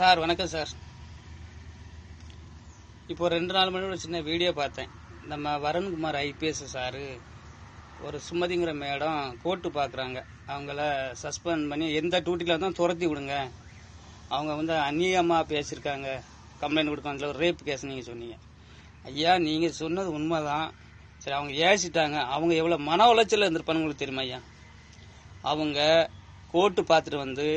Sir வணக்கம் sir. இப்போ ரெண்டு நாலு மணி ஒரு சின்ன வீடியோ பார்த்தேன். நம்ம வருண்குமார் ஐபிஎஸ் சாரு ஒரு சுமதிங்கிற மேடம் கோர்ட்டு பார்க்குறாங்க. அவங்கள சஸ்பெண்ட் பண்ணி எந்த டியூட்டியில் இருந்தாலும் துரத்தி விடுங்க. அவங்க வந்து அந்நியமாக பேசியிருக்காங்க. கம்ப்ளைண்ட் கொடுப்பாங்களே ஒரு ரேப் கேஸ் நீங்கள் சொன்னீங்க. ஐயா நீங்கள் சொன்னது உண்மை தான் சரி அவங்க ஏசிட்டாங்க. அவங்க எவ்வளோ மன உளைச்சலில் இருந்திருப்பான்னு உங்களுக்கு தெரியுமா ஐயா? அவங்க கோர்ட்டு பார்த்துட்டு வந்து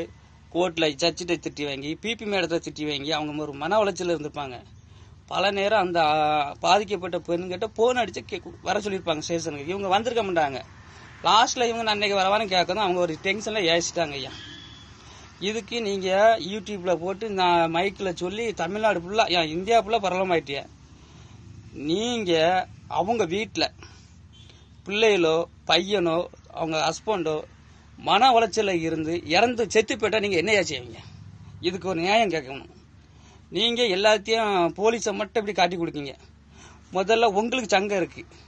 கோர்ட்டில் ஜட்ஜிட்ட திட்டி வாங்கி பிபி மேடத்தை திட்டி வாங்கி அவங்க ஒரு மன உளைச்சல் இருந்திருப்பாங்க. பல நேரம் அந்த பாதிக்கப்பட்ட பெண்கிட்ட போன் அடிச்சு கே- வர சொல்லியிருப்பாங்க ஸ்டேஷனுக்கு. இவங்க வந்திருக்க மாட்டாங்க. லாஸ்ட்டில் இவங்க நான் அன்னைக்கு வரவான்னு கேட்கணும் அவங்க ஒரு டென்ஷனில் ஏசிட்டாங்க ஐயா. இதுக்கு நீங்கள் யூடியூப்பில் போட்டு நான் மைக்கில் சொல்லி தமிழ்நாடு ஃபுல்லாக ஏன் இந்தியா ஃபுல்லாக பரவலமாயிட்டிய நீங்கள் அவங்க வீட்டில் பிள்ளைகளோ பையனோ அவங்க ஹஸ்பண்டோ மன உளைச்சலில் இருந்து இறந்து செத்து போயிட்டா நீங்கள் என்னையா செய்வீங்க? இதுக்கு ஒரு நியாயம் கேட்கணும். நீங்கள் எல்லாத்தையும் போலீஸை மட்டும் இப்படி காட்டி கொடுக்கீங்க. முதல்ல உங்களுக்கு சங்கம் இருக்குது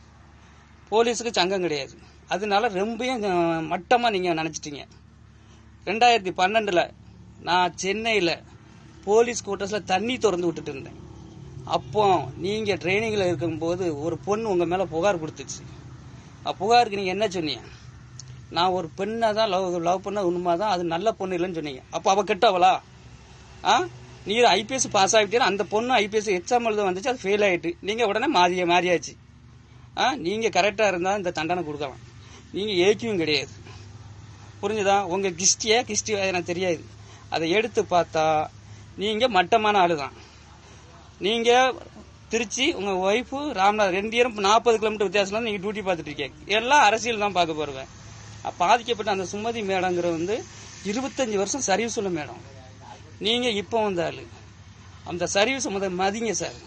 போலீஸுக்கு சங்கம் கிடையாது. அதனால ரொம்பையும் மட்டமாக நீங்கள் நினச்சிட்டீங்க. ரெண்டாயிரத்தி பன்னெண்டில் நான் சென்னையில் போலீஸ் கோட்டர்ஸில் தண்ணி திறந்து விட்டுட்டு இருந்தேன். அப்போ நீங்கள் ட்ரைனிங்கில் இருக்கும்போது ஒரு பொண்ணு உங்கள் மேலே புகார் கொடுத்துச்சு. புகாருக்கு நீங்கள் என்ன சொன்னீங்க? நான் ஒரு பெண்ணை தான் லவ் லவ் பண்ண உண்மை தான் அது நல்ல பொண்ணு இல்லைன்னு சொன்னீங்க. அப்போ அவள் கெட்டவளா? ஆ? நீ ஐபிஎஸ் பாஸ் ஆகிட்டே அந்த பொண்ணு ஐபிஎஸ் எக்ஸாம் எழுத வந்துச்சு அது ஃபெயில் ஆயிட்டு. நீங்கள் உடனே மாறிய மாறியாச்சு. ஆ? நீங்கள் கரெக்டாக இருந்தால் இந்த தண்டனை கொடுக்கலாம். நீங்கள் ஏக்கியும் கிடையாது. புரிஞ்சுதா? உங்கள் கிஸ்டியா கிஸ்டி எனக்கு தெரியாது. அதை எடுத்து பார்த்தா நீங்கள் மட்டமான ஆள் தான் நீங்கள் திருச்சி உங்கள் ஒய்ஃபு ராம்நாத் ரெண்டு பேரும் நாற்பது கிலோமீட்டர் வித்தியாசத்துல நீங்கள் டியூட்டி பார்த்துட்டு இருக்கீங்க. எல்லாம் அரசியல் தான் பார்க்க போகிறேன் பாதிக்கப்பட்ட அந்த சுமதி மேடங்கிற வந்து இருபத்தஞ்சி வருஷம் சர்வீஸ் உள்ள மேடம். நீங்கள் இப்போ வந்தாலு அந்த சர்வீஸ் முத மதிங்க சார்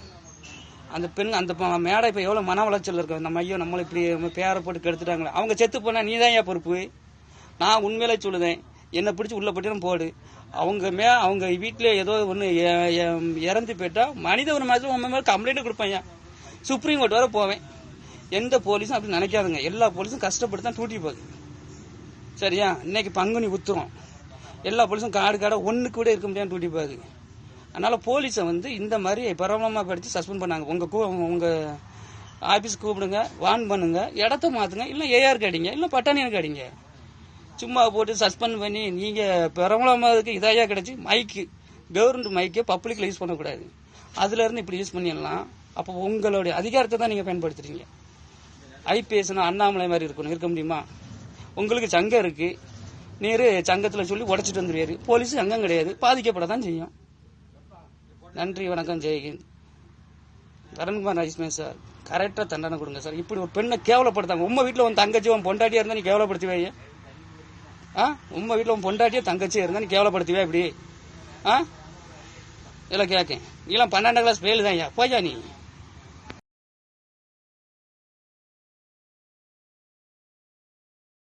அந்த பெண் அந்த மேடை இப்போ எவ்வளோ மன வளர்ச்சல் இருக்கு. நம்ம ஐயோ நம்மளை இப்படி பேரை போட்டு கெடுத்துட்டாங்களே. அவங்க செத்து போனால் நீ தான் ஏன் பொறுப்பு? நான் உண்மையிலே சொல்லுதேன். என்னை பிடிச்சி உள்ள பட்டினம் போடு. அவங்க மே அவங்க வீட்டில் ஏதோ ஒன்று இறந்து போயிட்டால் மனித ஒரு மாதிரி உண்மை மேலே கம்ப்ளைண்ட் கொடுப்பேன் சுப்ரீம் கோர்ட் வர போவேன். எந்த போலீஸும் அப்படி நினைக்காதுங்க. எல்லா போலீஸும் கஷ்டப்பட்டு தான் டூட்டி போகுது. சரியா? இன்னைக்கு பங்குனி உத்துறோம். எல்லா போலீஸும் காடு காடாக ஒன்று கூட இருக்க முடியாது டூட்டி போகுது அதனால் போலீஸை வந்து இந்த மாதிரி பிரபலமாக படித்து சஸ்பெண்ட் பண்ணாங்க. உங்கள் கூ உங்கள் ஆஃபீஸ் கூப்பிடுங்க வான் பண்ணுங்க இடத்த மாற்றுங்க இல்லை ஏஆர் அடிங்க இல்லை பட்டாணியனுக்கு அடிங்க. சும்மா போட்டு சஸ்பெண்ட் பண்ணி நீங்க பிரபலமானதுக்கு இதாயா கிடச்சி மைக்கு கவர்மெண்ட் மைக்கை பப்ளிக்கில் யூஸ் பண்ணக்கூடாது. அதுலேருந்து இப்படி யூஸ் பண்ணிடலாம். அப்போ உங்களுடைய அதிகாரத்தை தான் நீங்கள் பயன்படுத்துகிறீங்க ஐபிஎஸ்னா அண்ணாமலை மாதிரி இருக்கணும். இருக்க முடியுமா? உங்களுக்கு சங்கம் இருக்கு. நீர் சங்கத்துல சொல்லி உடச்சிட்டு வந்துருவாரு. போலீஸ் சங்கம் கிடையாது. பாதிக்கப்பட தான் செய்யும். நன்றி வணக்கம் ஜெயகிந்த் தரண்குமார் ராஜேஷ்மே சார் கரெக்டா தண்டனை கொடுங்க சார். இப்படி ஒரு பெண்ணை கேவலப்படுத்தாங்க. உங்க வீட்டுல உன் தங்கச்சி உன் பொண்டாட்டியா இருந்தா நீ கேவலப்படுத்துவே ஆ? உங்க வீட்டுல உன் பொண்டாட்டியா தங்கச்சியா இருந்தா நீ கேவலப்படுத்துவே இப்படி? ஆ? இதெல்லாம் கேட்கேன் நீலாம் பன்னெண்டாம் கிளாஸ் ஃபெயில் தான் ஐயா. போயா நீ.